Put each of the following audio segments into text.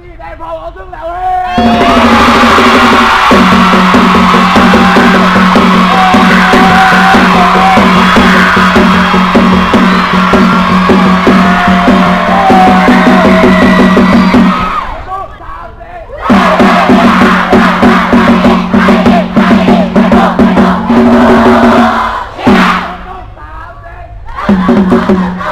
นี่ได้พอเอาซึ่งแล้วเฮ้ลูกสามสิลูกสามสิ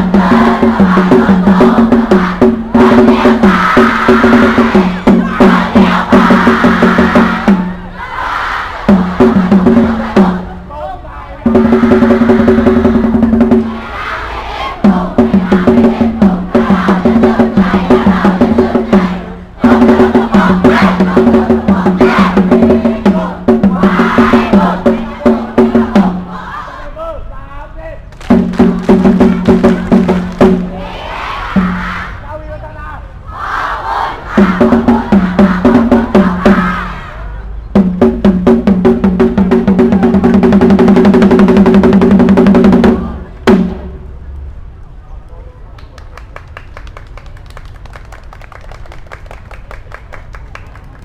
Thank